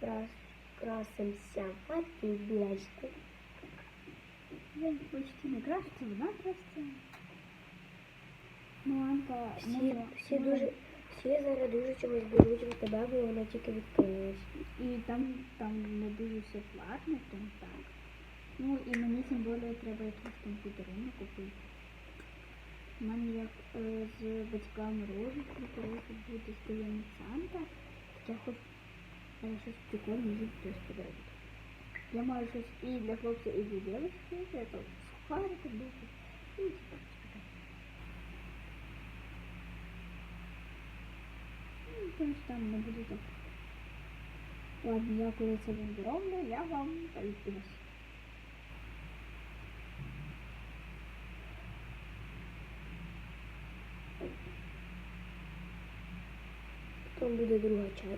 розкрасимося в білечку. Я почти не краситься, вона краситься. Ну, Анка, Всі, може, всі може, дуже, всі зараз дуже чогось беруть в тебе, бо вона тільки відкрилась. І там, там не дуже все платне, там так. Ну і мені тим більше треба якийсь там подарунок купити. У мене як е, з батьками розвитку, коротше, буде стояння Санта, так я хоч е, щось прикольне їм хтось подарувати. Я маю щось і для хлопця, і для дівчинки, це то сухарики, духи. І типа, таке. Ну, тому що там не буде так. Ладно, я коли це вам зроблю, я вам повідомлю. Потім буде друга частина.